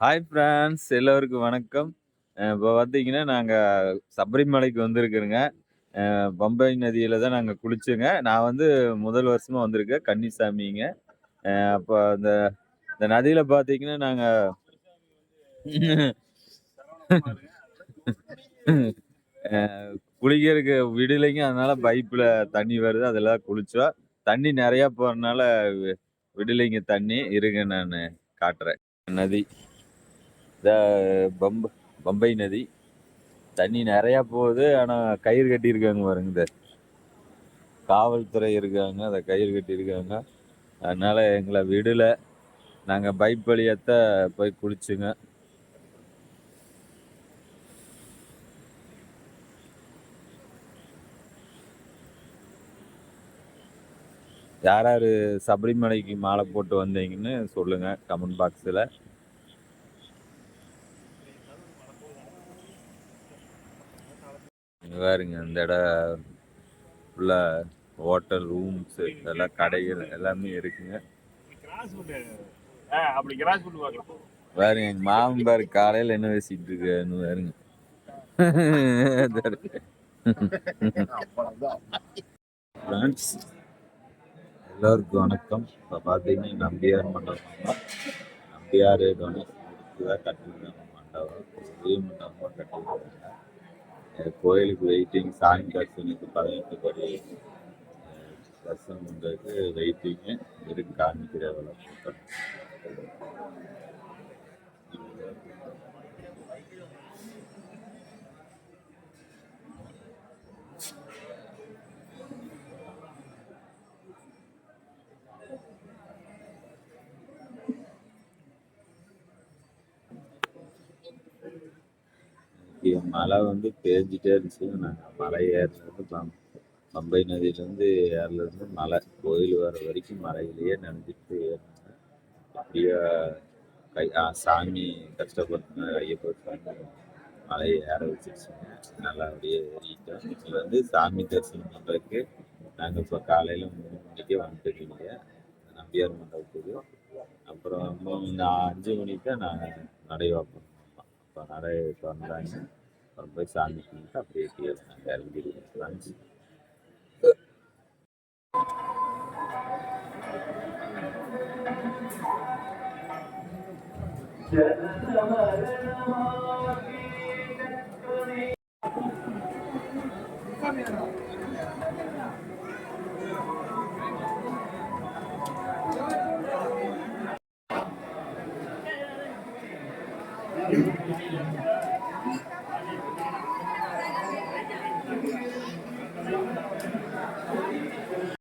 Hi friends எல்லோருக்கும் வணக்கம். இப்போ பார்த்தீங்கன்னா நாங்கள் சபரிமலைக்கு வந்திருக்கிறோங்க. பம்பை நதியில் தான் நாங்கள் குளிச்சோங்க. நான் வந்து முதல் வருஷமாக வந்திருக்கேன். கன்னிசாமிங்க. அப்போ அந்த இந்த நதியில் பார்த்தீங்கன்னா நாங்கள் குளிக்கிறதுக்கு விடலைங்க. அதனால் பைப்பில் தண்ணி வருது. அதெல்லாம் குளிச்சோம். தண்ணி நிறையா போகிறனால விடலைங்க தண்ணி. இருங்க நான் காட்டுறேன். நதி. இந்த பம்ப பம்பை நதி. தண்ணி நிறையா போகுது ஆனால் கயிறு கட்டியிருக்காங்க பாருங்க இந்த காவல்துறை இருக்காங்க அதை கயிறு கட்டியிருக்காங்க. அதனால் எங்களை விடலை. நாங்கள் பைப் வழியாத்தான் போய் குளிச்சுங்க. யார் யார் சபரிமலைக்கு மாலை போட்டு வந்தீங்கன்னு சொல்லுங்கள் கமெண்ட் பாக்ஸில். பாருங்க இந்த இடம் ஃபுல்லாக ஹோட்டல் ரூம்ஸ் எல்லாம் கடைகள் எல்லாமே இருக்குங்க. பாருங்க எங்க மாமன் பாரு காலையில் என்ன பேசிட்டு இருக்காருன்னு பாருங்க. ஃப்ரெண்ட்ஸ் எல்லோருக்கும் வணக்கம். இப்போ பார்த்தீங்கன்னா நம்பியார் மண்டபம் நம்பியார் கணக்கு முடிச்சு தான் கட்டிருக்காங்க மண்டபம். பெரிய மண்டபமாக கட்டிருக்காங்க கோயிலுக்கு வெயிட்டிங் சாமி தரிசனுக்கு பதினெட்டு படி அஹ் தரிசனம் பண்ணுறதுக்கு வெயிட்டிங்கு இருக்கு காமிக்கிற விளக்கம் மழை வந்து பேஞ்சிட்டே இருந்துச்சு. நாங்கள் மலை ஏறினது பம்பை நதியிலேருந்து ஏறலேருந்து மலை. கோயில் வர வரைக்கும் மலையிலேயே நினைஞ்சிட்டு ஏறினாங்க. அப்படியே கை சாமி கஷ்டப்பட்டு ஐயப்ப சாமி மலையை ஏற வச்சிருச்சுங்க. நல்லா அப்படியே ஏறிட்டோம். இதில் வந்து சாமி தரிசனம் பண்ணுறதுக்கு நாங்கள் இப்போ காலையில் மூணு மணிக்கே வந்துட்டோம் நம்பியார் மண்டபத்துக்கு அப்புறம் மூணு அஞ்சு மணிக்கு தான் நாங்கள் நடை வைப்போம் இப்போ நடை வந்தாங்க அப்புறம் போய் சாமி கும்பிட்டு அப்படியே கீழே இறங்கிடுவோம் ஃப்ரெண்ட்ஸ்